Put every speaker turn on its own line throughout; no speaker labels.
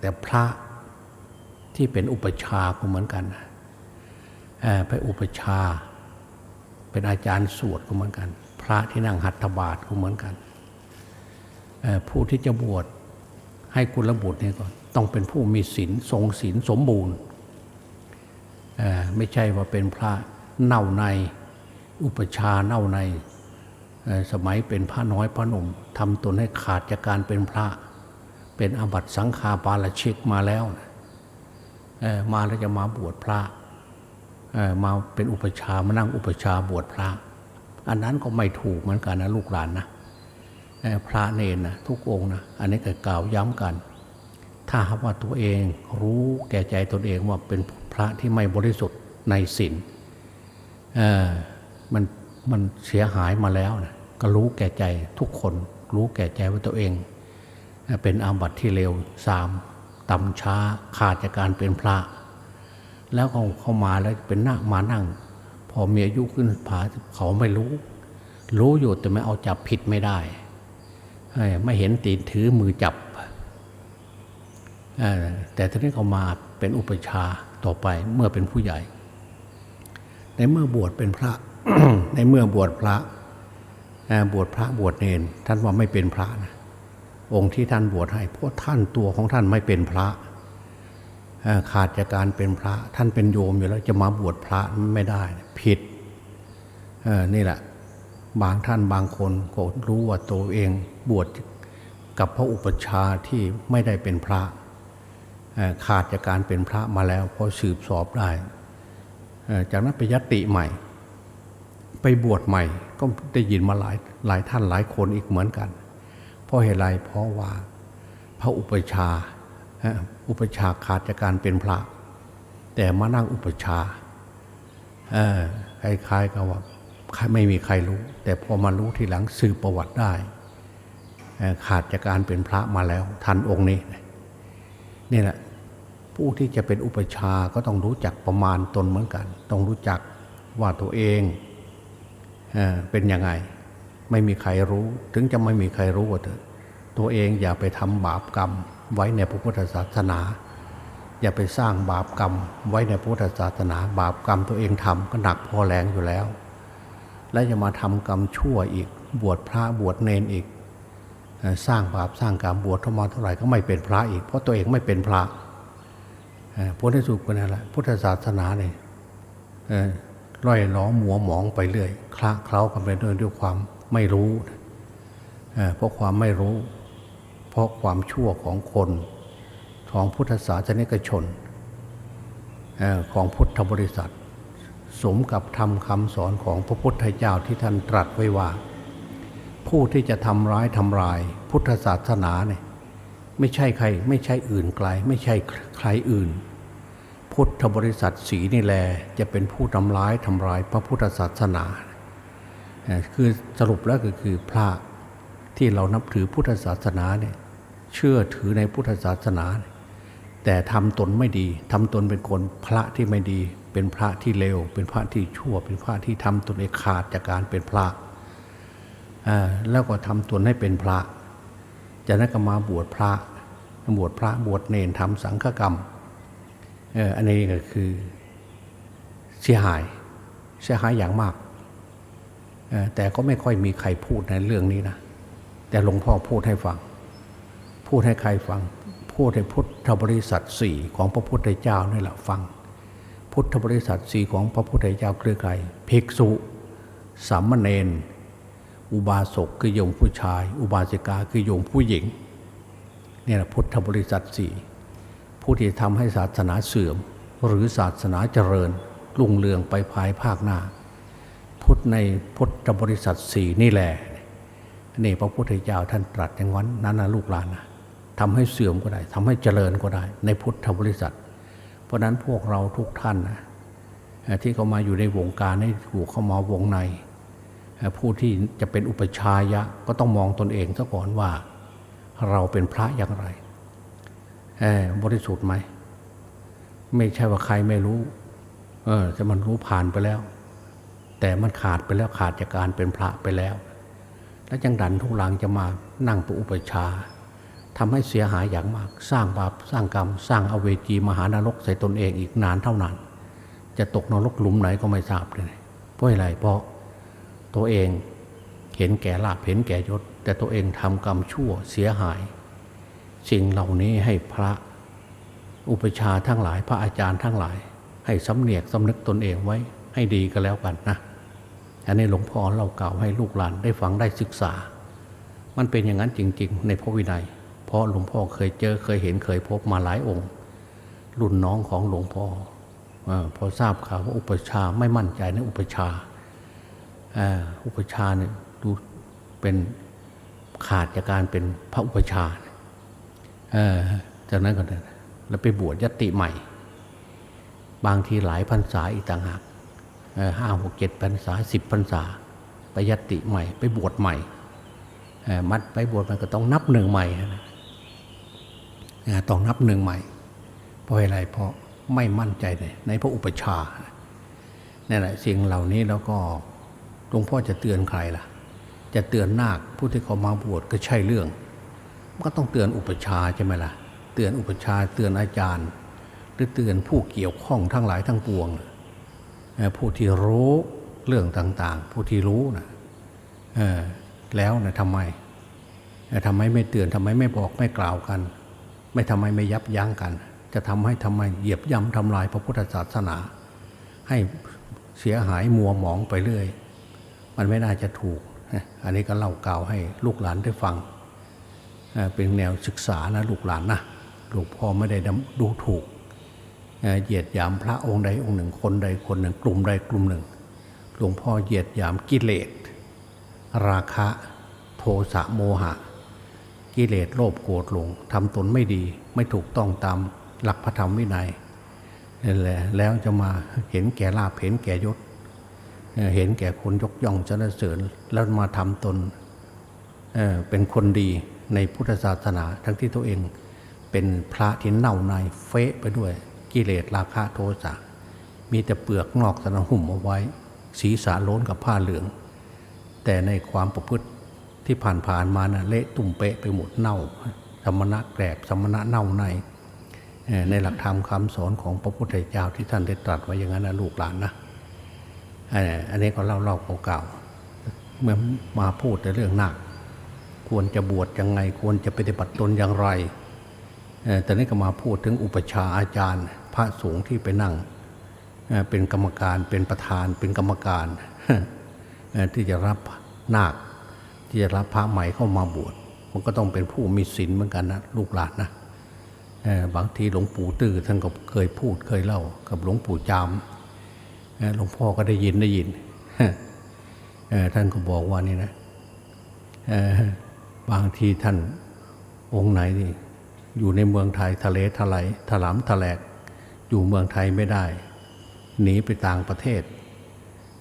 แต่พระที่เป็นอุปชาก็เหมือนกันนะเอ่อไปอุปชา เป็นอาจารย์สวดก็เหมือนกัน พระที่นั่งหัตถบาทก็เหมือนกัน ผู้ที่จะบวชให้กุลบุตรเนี่ยก็ต้องเป็นผู้มีศีลทรงศีลสมบูรณ์ไม่ใช่ว่าเป็นพระเน่าในอุปชาเน่าในสมัยเป็นพระน้อยพระหนุ่มทำตนให้ขาดจากการเป็นพระ เป็นอาบัติสังฆาปาราชิกมาแล้วนะมาแล้วจะมาบวชพระมาเป็นอุปชามานั่งอุปชาบวชพระ อันนั้นก็ไม่ถูกเหมือนกันนะลูกหลานนะพระเนนนะทุกองนะอันนี้ก็กล่าวย้ำกัน ถ้าหากว่าตัวเองรู้แก่ใจตนเองว่าเป็นพระที่ไม่บริสุทธิ์ในศีลมันมันเสียหายมาแล้วนะก็รู้แก่ใจทุกคน รู้แก่ใจว่าตัวเอง เป็นอาบัติที่เร็วสามต่ำช้าขาดจากการเป็นพระ แล้วเขาเข้ามาแล้วเป็นนั่งมานั่ง พอมีอายุขึ้นผาเขาไม่รู้ รู้อยู่แต่ไม่เอาจับผิดไม่ได้ไม่เห็นตีนถือมือจับแต่ทีนี้เขามาเป็นอุปชาต่อไปเมื่อเป็นผู้ใหญ่ ในเมื่อบวชเป็นพระ ในเมื่อบวชพระบวชพระบวชเนนท่านว่าไม่เป็นพระนะ องค์ที่ท่านบวชให้เพราะท่านตัวของท่านไม่เป็นพระขาดจากการเป็นพระท่านเป็นโยมอยู่แล้วจะมาบวชพระไม่ได้ผิดนี่แหละ บางท่านบางคนก็รู้ว่าตัวเองบวชกับพระอุปชฌาย์ที่ไม่ได้เป็นพระขาดจากการเป็นพระมาแล้วพอสืบสอบได้ จากนั้นไปยติใหม่ ไปบวชใหม่ก็ได้ยินมาหลายหลายท่านหลายคนอีกเหมือนกัน เพราะเหตุไรเพราะว่าพระอุปชาอุปชาขาดจากการเป็นพระ แต่มานั่งอุปชาคล้ายๆกับว่าไม่มีใครรู้ แต่พอมารู้ทีหลังสืบประวัติได้ ขาดจากการเป็นพระมาแล้ว ทันองค์นี้นี่แหละผู้ที่จะเป็นอุปชาก็ต้องรู้จักประมาณตนเหมือนกัน ต้องรู้จักว่าตัวเองเอเป็นยังไง ไม่มีใครรู้ ถึงจะไม่มีใครรู้ก็เถอะ ตัวเองอย่าไปทำบาปกรรมไว้ในพระพุทธศาสนา อย่าไปสร้างบาปกรรมไว้ในพุทธศาสนา บาปกรรมตัวเองทำก็หนักพอแรงอยู่แล้ว และจะมาทำกรรมชั่วอีกบวชพระบวชเนนอีก สร้างบาปสร้างกรรมบวชเข้ามาเท่าไหร่ก็ไม่เป็นพระอีก เพราะตัวเองไม่เป็นพระเอ่อผลที่สุดก็นั่นแหละพุทธศาสนาเนี่ยร่อยล้อมัวหมองไปเรื่อยคละเคล้ากันไปด้วยด้วยความไม่รู้เพราะความไม่รู้ ราะความชั่วของคนของพุทธศาสนิกชนของพุทธบริษัท สมกับทำคำสอนของพระพุทธเจ้าที่ท่านตรัสไว้ว่า ผู้ที่จะทำร้ายทำลาย พุทธศาสนาเนี่ยไม่ใช่ใคร ไม่ใช่อื่นไกล ไม่ใช่ใครอื่น พุทธบริษัทสีนี่แลจะเป็นผู้ทำร้ายทำลายพระพุทธศาสนาเอ่อคือสรุปแล้วก็คือพระที่เรานับถือพุทธศาสนาเนี่ย เชื่อถือในพุทธศาสนา แต่ทำตนไม่ดีทำตนเป็นคนพระที่ไม่ดี เป็นพระที่เลว เป็นพระที่ชั่ว เป็นพระที่ทำตนเองขาดจากการเป็นพระแล้วก็ทำตนให้เป็นพระ จากนั้นก็มาบวชพระบวชพระบวชเนนทำสังฆกรรมอันนี้ก็คือเสียหายเสียหายอย่างมาก แต่ก็ไม่ค่อยมีใครพูดในเรื่องนี้นะ แต่หลวงพ่อพูดให้ฟัง พูดให้ใครฟัง พูดให้พุทธบริษัทสี่ของพระพุทธเจ้านี่แหละฟัง พุทธบริษัทสี่ของพระพุทธเจ้าคือใครภิกษุสามเณรอุบาสกคือโยมผู้ชาย อุบาสิกาคือโยมผู้หญิงนี่แหละพุทธบริษัทสี่ผู้ที่ทำให้ศาสนาเสื่อม หรือศาสนาเจริญรุ่งเรืองไปภายภาคหน้า พุทธในพุทธบริษัทสี่นี่แหละนี่พระพุทธเจ้าท่านตรัสอย่างนั้นนั้นนะลูกหลานนะ ทำให้เสื่อมก็ได้ทำให้เจริญก็ได้ ในพุทธบริษัท เพราะฉะนั้นพวกเราทุกท่านนะที่เขามาอยู่ในวงการให้ถูกเข้ามาวงใน ผู้ที่จะเป็นอุปชายะก็ต้องมองตนเองซะก่อนว่า เราเป็นพระอย่างไรบริสุทธิ์ไหม ไม่ใช่ว่าใครไม่รู้ เออแต่มันรู้ผ่านไปแล้ว แต่มันขาดไปแล้วขาดจากการเป็นพระไปแล้ว แล้วจังดันทุกหลังจะมานั่งเป็นอุปชาย์ ทำให้เสียหายอย่างมาก สร้างบาปสร้างกรรม สร้างอเวจีมหานรกใส่ตนเองอีกนานเท่านานจะตกนรกหลุมไหนก็ไม่ทราบเลยเพราะอะไรเพราะตัวเองเห็นแก่ลาภเห็นแก่ยศ แต่ตัวเองทำกรรมชั่วเสียหาย สิ่งเหล่านี้ให้พระอุปชาทั้งหลาย พระอาจารย์ทั้งหลาย ให้สำเนียกสำนึกตนเองไว้ให้ดีก็แล้วกันนะอันนี้หลวงพ่อเราเก่าให้ลูกหลานได้ฟังได้ศึกษา มันเป็นอย่างนั้นจริง ๆ ในพระวินัย เพราะหลวงพ่อเคยเจอเคยเห็นเคยพบมาหลายองค์ รุ่นน้องของหลวงพ่ออพอทราบข่าวว่าอุปชาไม่มั่นใจในอุปชาอุปชาเนี่ยดูเป็นขาดจากการเป็นพระอุปชาจากนั้นก็เนี่ยแล้วไปบวชยติใหม่ บางทีหลายพรรษาอีกต่างหากห้าหกเจ็ดพรรษาสิบพรรษาไปยติใหม่ ไปบวชใหม่มัดไปบวชมันก็ต้องนับหนึ่งใหม่นะ ต้องนับหนึ่งใหม่ เพราะอะไรเพราะไม่มั่นใจในในพระอุปชานั่แหละสิ่งเหล่านี้แล้วก็หลวงพ่อจะเตือนใครล่ะ จะเตือนนาคผู้ที่เขามาบวชก็ใช่เรื่องก็ต้องเตือนอุปชาใช่ไหมล่ะ เตือนอุปชาเตือนอาจารย์ หรือเตือนผู้เกี่ยวข้องทั้งหลายทั้งปวง ผู้ที่รู้เรื่องต่างๆ ผู้ที่รู้นะแล้วนะทำไมทำไมไม่เตือนทำไมไม่บอกไม่กล่าวกัน ไม่ทำไมไม่ยับยั้งกัน จะทำให้ทำไมเหยียบย่ำทำลายพระพุทธศาสนา ให้เสียหายมัวหมองไปเรื่อย มันไม่น่าจะถูก อันนี้ก็เล่ากล่าวให้ลูกหลานได้ฟัง เป็นแนวศึกษานะลูกหลานนะหลวงพ่อไม่ได้ดูถูกเหยียดหยามพระองค์ใดองค์หนึ่งคนใดคนหนึ่ง กลุ่มใดกลุ่มหนึ่ง หลวงพ่อเหยียดหยามกิเลส ราคะ โทสะโมหะ กิเลสโลภโกรธหลงทำตนไม่ดีไม่ถูกต้องตามหลักพระธรรมวินัยนั่นแหละแล้วจะมาเห็นแก่ลาภเห็นแก่ยศเห็นแก่คนยกย่องสรรเสริญแล้วมาทำตนเเป็นคนดีในพุทธศาสนา ทั้งที่ตัวเองเป็นพระที่เน่าในเฟะไปด้วยกิเลสราคะโทสะมีแต่เปลือกนอกสนหุ่มเอาไว้ ศีรษะโล้นกับผ้าเหลือง แต่ในความประพฤติ ที่ผ่านๆมานะ่ะเละตุ่มเปะไปหมดเน่า สมณะแกรบสมณะเน่าในในหลักธรรมคำสอนของพระพุทธเจ้าที่ท่านได้ตรัสไว้อย่างนั้นนะลูกหลานนะเอ่ออันนี้ก็เล่าเล่าเก่าๆเมื่อมาพูดในเรื่องหนาคควรจะบวชยังไงควรจะปฏิบัติตนอย่างไรเอ่อแต่นี้ก็มาพูดถึงอุปชาอาจารย์ พระสงฆ์ที่ไปนั่งเอ่อเป็นกรรมการเป็นประธานเป็นกรรมการที่จะรับนาค ที่จะรับพระใหม่เข้ามาบวชมันก็ต้องเป็นผู้มีศีลเหมือนกันนะลูกหลานนะบางทีหลวงปู่ตื้อท่านก็เคยพูดเคยเล่า กับหลวงปู่จามหลวงพ่อก็ได้ยินได้ยินท่านก็บอกว่านี่นะบางทีท่านองค์ไหนนี่อยู่ในเมืองไทยทะเลทลายถลำทะแหลกอยู่เมืองไทยไม่ได้ หนีไปต่างประเทศ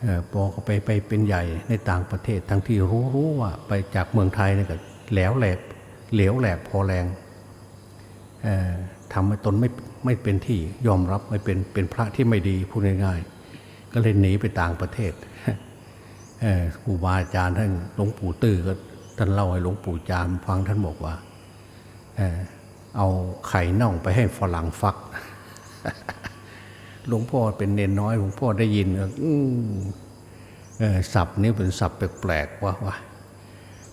เอ่อพอเขาไปไปเป็นใหญ่ในต่างประเทศ ทั้งที่รู้รู้ว่าไปจากเมืองไทยนี่ก็แหลวแหลกเหลวแหลกพอแรงทำให้ตนไม่ไม่เป็นที่ยอมรับไม่เป็นเป็นพระที่ไม่ดีพูดง่ายๆ ก็เลยหนีไปต่างประเทศครูบาอาจารย์ท่านหลวงปู่ตื้อก็ท่านเล่าให้หลวงปู่จามฟังท่านบอกว่าเอ่อเอาไข่น่องไปให้ฝรั่งฟัก หลวงพ่อเป็นเนนน้อยหลวงพ่อได้ยินอืมเออศัพท์นี้เป็นศัพท์แปลกๆว่าว่า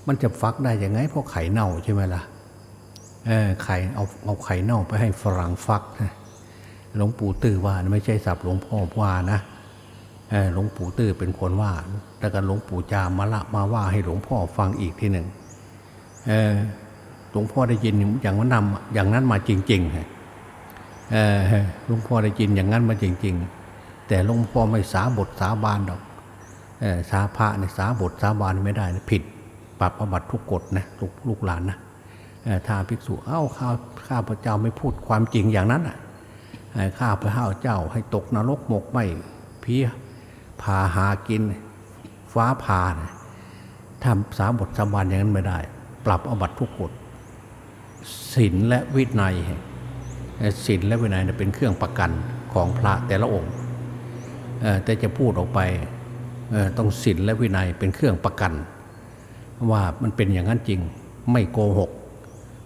มันจะฟักได้ยังไงเพราะไข่เน่าใช่ไหมล่ะไข่เอาเอาไข่เน่าไปให้ฝรั่งฟักนะหลวงปู่ตื้อว่าไม่ใช่ศัพท์หลวงพ่อว่านะหลวงปู่ตื้อเป็นคนว่าแล้วก็หลวงปู่จามมาละมาว่าให้หลวงพ่อฟังอีกทีหนึ่งหลวงพ่อได้ยินอย่างนำอย่างนั้นมาจริงๆฮะ หลวงพ่อได้ยินอย่างนั้นมาจริง ๆ แต่หลวงพ่อไม่สาบทสาบานดอกสาพระเนี่ยสาบทสาบานไม่ได้นะผิดปรับประบัติทุกกฎนะลูกลูกหลานนะถ้าภิกษุเอ้าข้าข้าพระเจ้าไม่พูดความจริงอย่างนั้นอะข้าพระเจ้าให้ตกนรกหมกไหมพีพาหากินฟ้าผ่านะถ้าสาบทสาบานอย่างนั้นไม่ได้ ปรับอบัติทุกกฎศีลและวินัย ศีลและวินัยเป็นเครื่องประกันของพระแต่ละองค์แต่จะพูดออกไปต้องศีลและวินัยเป็นเครื่องประกัน ว่ามันเป็นอย่างนั้นจริง ไม่โกหก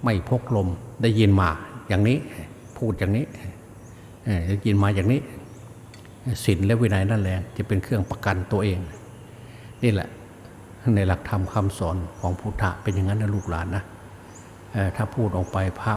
ไม่พกลมได้ยินมาอย่างนี้พูดอย่างนี้ได้ยินมาอย่างนี้ศีลและวินัยนั่นแหละจะเป็นเครื่องประกันตัวเอง นี่แหละในหลักธรรมคำสอนของพุทธะเป็นอย่างนั้นนะลูกหลานนะถ้าพูดออกไปภาพ